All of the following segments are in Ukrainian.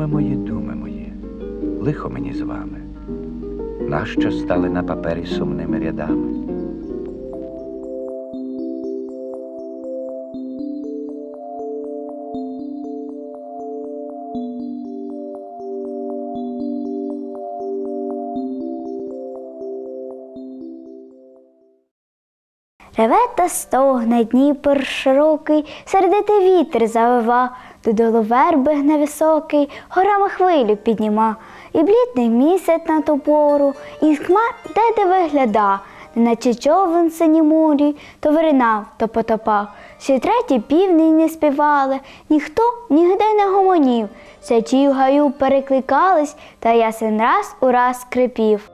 Думи мої, думи мої, лихо мені з вами, нащо стали на папері сумними рядами? Реве та стогне Дніпр широкий, сердитий вітер завива, додолу верби гне високий, горами хвилю підніма, і блідний місяць на ту пору, і хмар де де вигляда, неначе човен в синім морі, то виринав, то потопав. Ще треті півні не співали, ніхто нігде не гомонів, сячі в гаю перекликались, та ясен раз у раз скрипів.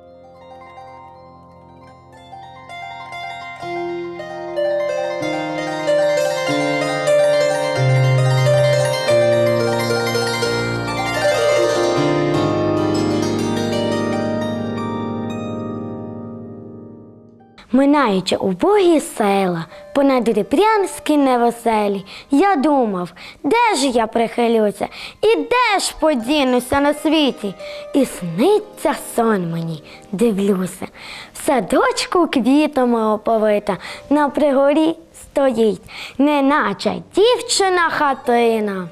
Минаючи убогі села, понад Дніпрянські невеселі, я думав, де ж я прихилюся, і де ж подінуся на світі. І сниться сон мені, дивлюся, в садочку квітами оповита, на пригорі стоїть, неначе дівчина хатина.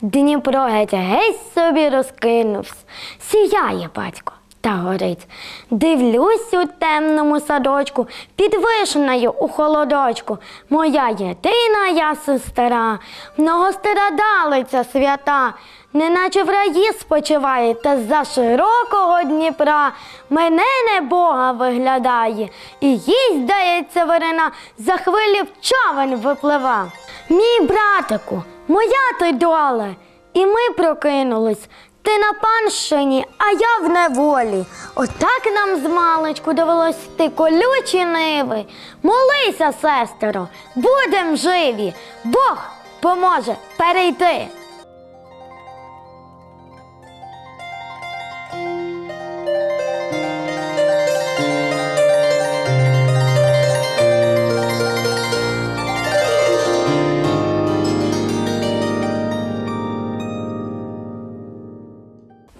Дніпро геть геть собі розкинувся, сіяє батько та горить. Дивлюсь у темному садочку, під вишнею у холодочку. Моя єдина я сестра, многострадалиця свята, неначе в раї спочиває, та за широкого Дніпра мене не Бога виглядає, і їй, здається, вирина за хвилі в човен виплива. Мій братику, моя ти доля, і ми прокинулись. Ти на панщині, а я в неволі. Отак нам з маличку довелось йти колючі ниви. Молися, сестеро, будем живі. Бог поможе перейти.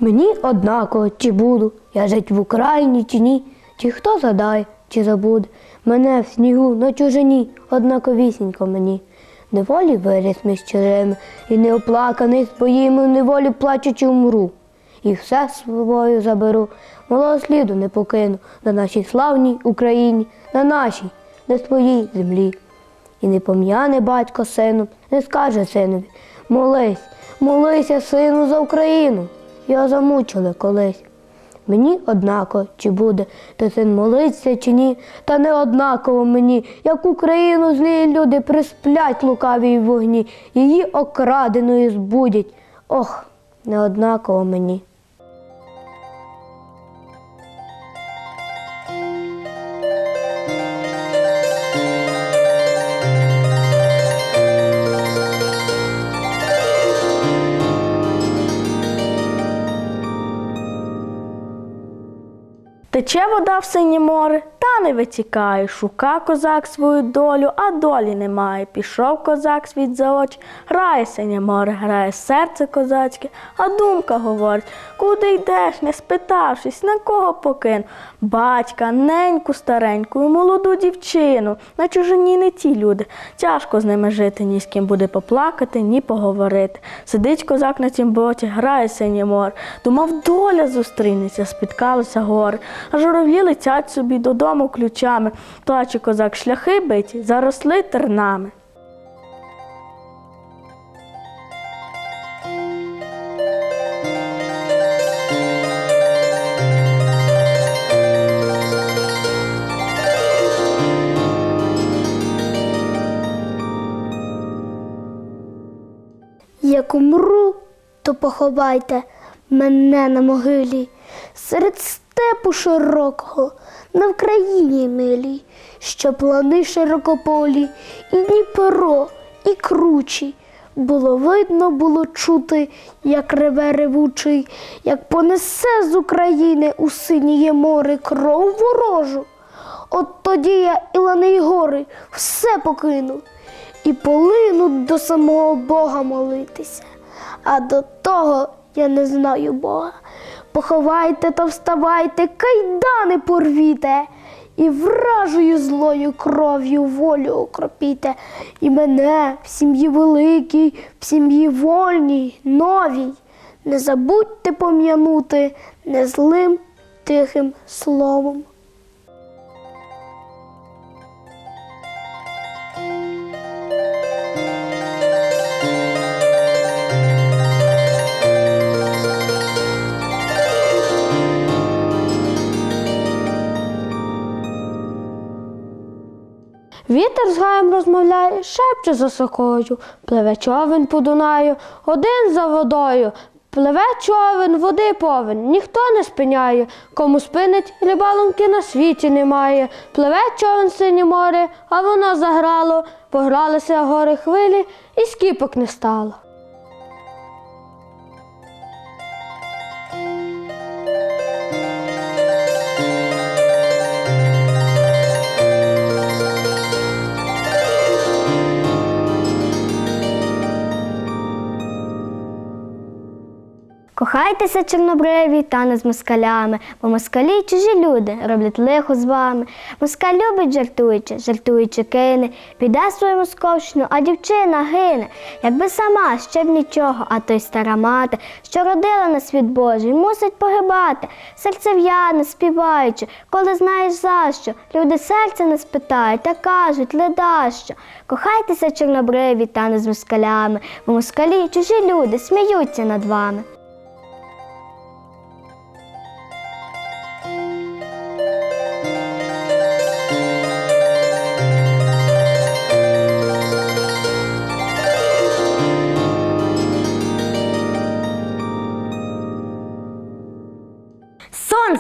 Мені однаково, чи буду. Я жить в Україні, чи ні, чи хто згадає, чи забуде. Мене в снігу на чужині, однаковісінько мені. Неволі виріс між чужими, і неоплаканий своїми неволі плачучи умру. І все з собою заберу, малого сліду не покину. На нашій славній Україні, на нашій, на своїй землі. І не пом'яне батько сину, не скаже синові молись, молися, сину, за Україну. Його замучили колись. Мені однако, чи буде ти син молиться, чи ні, та не однаково мені, як Україну злі люди присплять лукавій вогні, її окраденою збудять. Ох, не однаково мені. Тече вода в синє море, та не витікає. Шука козак свою долю, а долі немає. Пішов козак світ за очі, грає синє море, грає серце козацьке, а думка говорить, куди йдеш, не спитавшись, на кого покин. Батька, неньку стареньку і молоду дівчину. На чужині не ті люди. Тяжко з ними жити, ні з ким буде поплакати, ні поговорити. Сидить козак на цім боці, грає синє море. Думав, доля зустрінеться, спіткалося горе. А журавлі летять собі додому ключами. Плаче козак, шляхи биті, заросли тернами. Як умру, то поховайте мене на могилі серед степу широкого, на Вкраїні милій, що плани широкополі, і Дніпро, і кручі. Було видно, було чути, як реве ревучий, як понесе з України у синіє море кров ворожу. От тоді я і лани й гори все покину і полину до самого Бога молитися, а до того я не знаю Бога. Поховайте та вставайте, кайдани порвіте, і вражою злою кров'ю волю окропіте. І мене в сім'ї великій, в сім'ї вольній, новій. Не забудьте пом'янути незлим тихим словом. Вітер з гаєм розмовляє, шепче за сокою, пливе човен по Дунаю, один за водою. Пливе човен, води повен, ніхто не спиняє, кому спинить, рибалонки на світі немає. Пливе човен синє море, а воно заграло, погралися гори хвилі, і скіпок не стало. Кохайтеся, чорнобриві, та не з москалями, бо москалі чужі люди роблять лихо з вами. Москаль любить жартуючи, жартуючи кине, піде свою московщину, а дівчина гине. Якби сама ще б нічого, а то й стара мати, що родила на світ Божий, мусить погибати. Серце в'яне, співаючи, коли знаєш за що. Люди серця не спитають, та кажуть, леда що. Кохайтеся, чорнобриві, та не з москалями, бо москалі чужі люди сміються над вами.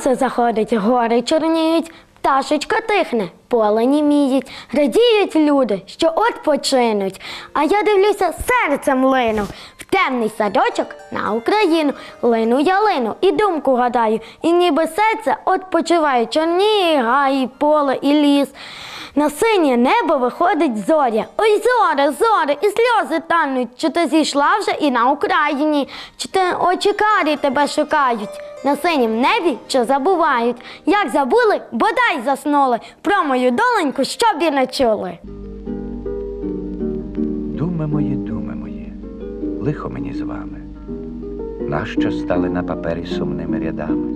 Сонце заходить, гори чорніють, пташечка тихне, поле німіють, радіють люди, що от починуть. А я дивлюся, серцем лину в темний садочок на Україну. Лину я лину і думку гадаю, і ніби серце отпочиває, чорніє гаї, поле і ліс. На синє небо виходить зоря. Ой, зоре, зоре, і сльози тануть. Чи ти зійшла вже і на Україні? Чи ти очі карі тебе шукають? На синім небі чи забувають? Як забули, бодай заснули. Про мою доленьку, щоб і не чули. Думи мої, думи мої, лихо мені з вами. Нащо стали на папері сумними рядами?